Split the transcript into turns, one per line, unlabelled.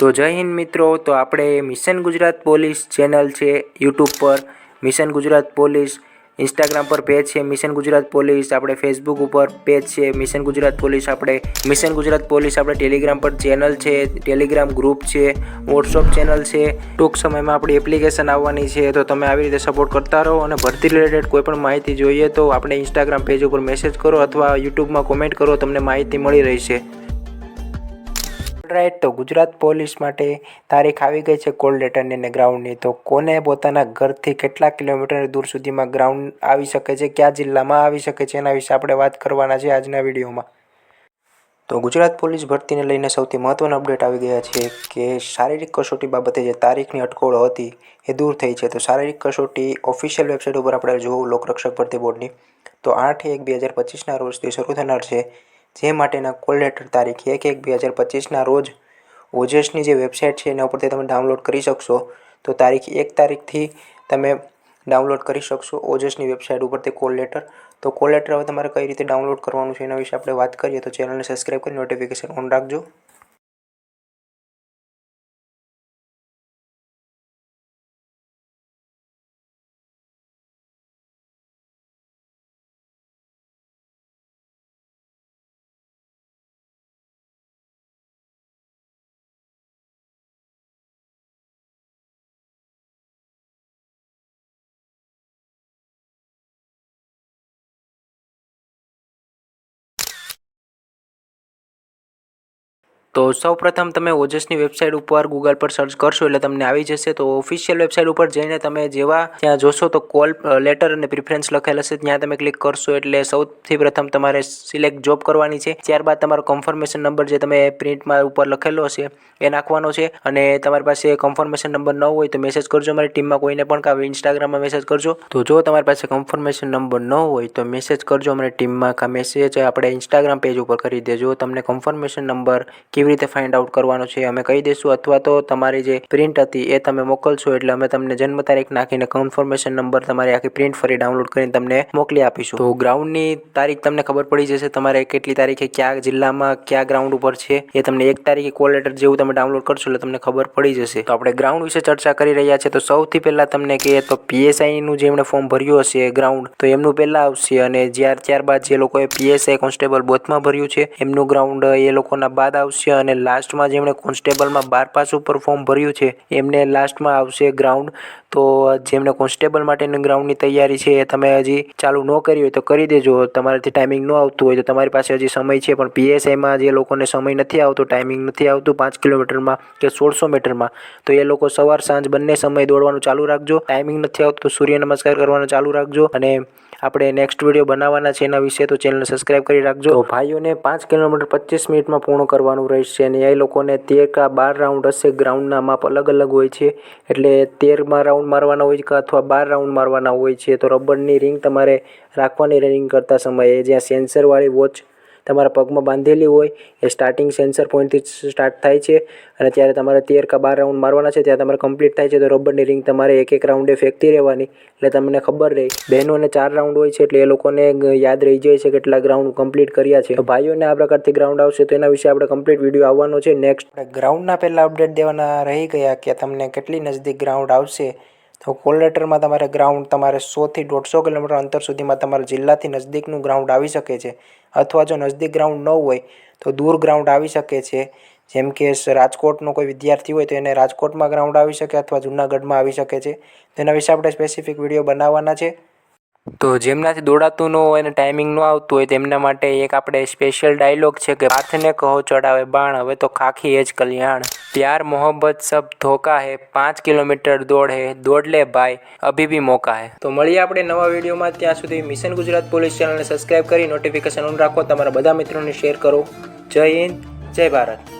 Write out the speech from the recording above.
તો જય હિન્દ મિત્રો, તો આપણે મિશન ગુજરાત પોલીસ ચેનલ છે, યુટ્યુબ પર. મિશન ગુજરાત પોલીસ ઇન્સ્ટાગ્રામ પર પેજ છે, મિશન ગુજરાત પોલીસ. આપણે ફેસબુક ઉપર પેજ છે, મિશન ગુજરાત પોલીસ. આપણે મિશન ગુજરાત પોલીસ આપણે ટેલિગ્રામ પર ચેનલ છે ટેલિગ્રામ ગ્રુપ છે વોટ્સઅપ ચેનલ છે. ટૂંક સમયમાં આપણી એપ્લિકેશન આવવાની છે, તો તમે આવી રીતે સપોર્ટ કરતા રહો અને ભરતી રિલેટેડ કોઈ પણ માહિતી જોઈએ તો આપણે ઇન્સ્ટાગ્રામ પેજ ઉપર મેસેજ કરો અથવા યુટ્યુબમાં કોમેન્ટ કરો, તમને માહિતી મળી રહેશે. રાઈટ તો ગુજરાત પોલીસ માટે તારીખ આવી ગઈ છે કોલ લેટરની અને ગ્રાઉન્ડની. તો કોને પોતાના ઘરથી કેટલા કિલોમીટર દૂર સુધીમાં ગ્રાઉન્ડ આવી શકે છે, કયા જિલ્લામાં આવી શકે છે, એના વિશે આપણે વાત કરવાના છે આજના વિડીયોમાં. તો ગુજરાત પોલીસ ભરતીને લઈને સૌથી મહત્ત્વના અપડેટ આવી ગયા છે કે શારીરિક કસોટી બાબતે જે તારીખની અટકળો હતી એ દૂર થઈ છે. તો શારીરિક કસોટી ઓફિશિયલ વેબસાઇટ ઉપર આપણે જોવું લોકરક્ષક ભરતી બોર્ડની. તો આઠ એક બે હજાર પચીસના રોજથી શરૂ થનાર છે. જે માટેના કોલ લેટર તારીખ એક એક બે હજાર પચીસના રોજ ઓજસની જે વેબસાઇટ છે એના ઉપરથી તમે ડાઉનલોડ કરી શકશો. તો તારીખ એક તારીખથી તમે ડાઉનલોડ કરી શકશો ઓજસની વેબસાઇટ ઉપરથી કોલ લેટર. તો કોલ લેટર હવે તમારે કઈ રીતે ડાઉનલોડ કરવાનું છે એના વિશે આપણે વાત કરીએ તો ચેનલને સબસ્ક્રાઈબ કરી નોટિફિકેશન ઓન રાખજો. તો સૌપ્રથમ તમે ઓજસની વેબસાઇટ ઉપર ગૂગલ પર સર્ચ કરશો એટલે તમને આવી જશે. તો ઓફિશિયલ વેબસાઇટ ઉપર જઈને તમે જેવા ત્યાં જોશો તો કોલ લેટર અને પ્રિફરન્સ લખેલ હશે. ત્યાં તમે ક્લિક કરશો એટલે સૌથી પ્રથમ તમારે સિલેક્ટ જોબ કરવાની છે. ત્યારબાદ તમારો કન્ફર્મેશન નંબર જે તમે પ્રિન્ટમાં ઉપર લખેલો હશે એ નાખવાનો છે. અને તમારી પાસે કન્ફર્મેશન નંબર ન હોય તો મેસેજ કરજો. મારી ટીમમાં કોઈને પણ કાં ઇન્સ્ટાગ્રામમાં મેસેજ કરજો. તો જો તમારી પાસે કન્ફર્મેશન નંબર ન હોય તો મેસેજ કરજો. અમારી ટીમમાં કાં મેસેજ આપણે ઇન્સ્ટાગ્રામ પેજ ઉપર કરી દેજો. તમને કન્ફર્મેશન નંબર કેવી રીતે ફાઇન્ડ આઉટ કરવાનો છે, અમે કહી દઈશું. અથવા તો તમારી જે પ્રિન્ટ હતી એ તમે મોકલશો, એટલે અમે તમને જન્મ તારીખ નાખીને કન્ફર્મેશન નંબર તમારી આખી પ્રિન્ટ ફરી ડાઉનલોડ કરીને તમને મોકલી આપીશું. તો ગ્રાઉન્ડની તારીખ તમને ખબર પડી જશે, તમારે કેટલી તારીખે કયા જિલ્લામાં કયા ગ્રાઉન્ડ ઉપર છે, એ તમને એક તારીખે કોલ લેટર જેવું તમે ડાઉનલોડ કરશો, એટલે તમને ખબર પડી જશે. તો આપણે ગ્રાઉન્ડ વિશે ચર્ચા કરી રહ્યા છે, તો સૌથી પહેલાં તમને કહીએ તો પીએસઆઈનું જે એમણે ફોર્મ ભર્યું હશે ગ્રાઉન્ડ તો એમનું પહેલાં આવશે અને જ્યાર ત્યારબાદ જે લોકોએ પીએસઆઈ કોન્સ્ટેબલ બોથમાં ભર્યું છે, એમનું ગ્રાઉન્ડ એ લોકોના બાદ આવશે અને લાસ્ટમાં જેમણે કોન્સ્ટેબલમાં બાર પાસ ઉપર ફોર્મ ભર્યું છે, એમને લાસ્ટમાં આવશે ગ્રાઉન્ડ તો જેમણે કોન્સ્ટેબલ માટેની ગ્રાઉન્ડની તૈયારી છે, એ તમે હજી ચાલુ ન કરી હોય તો કરી દેજો. તમારાથી ટાઈમિંગ ન આવતું હોય તો તમારી પાસે હજી સમય છે, પણ પીએસઆઈમાં જે લોકોને સમય નથી આવતો ટાઈમિંગ નથી આવતું પાંચ કિલોમીટરમાં કે સોળસો મીટરમાં તો એ લોકો સવાર સાંજ બંને સમય દોડવાનું ચાલુ રાખજો. ટાઈમિંગ નથી આવતું તો સૂર્ય નમસ્કાર કરવાનું ચાલુ રાખજો. અને આપણે નેક્સ્ટ વીડિયો બનાવવાના છે એના વિશે તો ચેનલને સબસ્ક્રાઈબ કરી રાખજો. ભાઈઓને પાંચ કિલોમીટર પચીસ મિનિટમાં પૂર્ણ કરવાનું રહેશે. અને એ લોકોને તેર કા બાર રાઉન્ડ હશે ગ્રાઉન્ડના માપ અલગ અલગ હોય છે. એટલે તેરમાં રાઉન્ડ મારવાના હોય કે અથવા બાર રાઉન્ડ મારવાના હોય છે. તો રબરની રિંગ તમારે રાખવાની રનિંગ કરતા સમયે. જ્યાં સેન્સરવાળી વોચ તમારા પગમાં બાંધેલી હોય, એ સ્ટાર્ટિંગ સેન્સર પોઈન્ટથી સ્ટાર્ટ થાય છે. અને ત્યારે તમારે તેર કા બાર રાઉન્ડ મારવાના છે. ત્યાં તમારે કમ્પ્લીટ થાય છે. તો રબરની રિંગ તમારે એક એક રાઉન્ડે ફેંકતી રહેવાની. એટલે તમને ખબર રહે બહેનોને ચાર રાઉન્ડ હોય છે. એટલે એ લોકોને યાદ રહી જાય છે કેટલા ગ્રાઉન્ડ કમ્પ્લીટ કર્યા છે. ભાઈઓને આ પ્રકારથી ગ્રાઉન્ડ આવશે તો એના વિશે આપણે કમ્પ્લીટ વીડિયો આવવાનો છે. નેક્સ્ટ ગ્રાઉન્ડના પહેલાં અપડેટ દેવાના રહી ગયા કે તમને કેટલી નજદીક ગ્રાઉન્ડ આવશે. તો કોલ લેટરમાં તમારે ગ્રાઉન્ડ તમારે સોથી દોઢસો કિલોમીટર અંતર સુધીમાં તમારા જિલ્લાથી નજદીકનું ગ્રાઉન્ડ આવી શકે છે. અથવા જો નજદીક ગ્રાઉન્ડ ન હોય, તો દૂર ગ્રાઉન્ડ આવી શકે છે. જેમ કે રાજકોટનો કોઈ વિદ્યાર્થી હોય, તો એને રાજકોટમાં ગ્રાઉન્ડ આવી શકે અથવા જૂનાગઢમાં આવી શકે છે. તેના વિશે આપણે સ્પેસિફિક વીડિયો બનાવવાના છે. તો જેમનાથી દોડાતું ન હોય અને ટાઈમિંગ ન આવતું હોય તેમના માટે એક આપણે સ્પેશિયલ ડાયલોગ છે કે હાથને કહો ચડાવે બાણ, હવે તો ખાખી એ જ કલ્યાણ. પ્યાર મોહબ્બત સબ ધોકા હે, પાંચ કિલોમીટર દોડ હે, દોડ લે ભાઈ, અભી બી મોકા હે. તો મળીએ આપણે નવા વિડીયોમાં, ત્યાં સુધી મિશન ગુજરાત પોલીસ ચેનલને સબસ્ક્રાઈબ કરી નોટિફિકેશન ઓન રાખો, તમારા બધા મિત્રોને શેર કરો. જય હિન્દ, જય ભારત.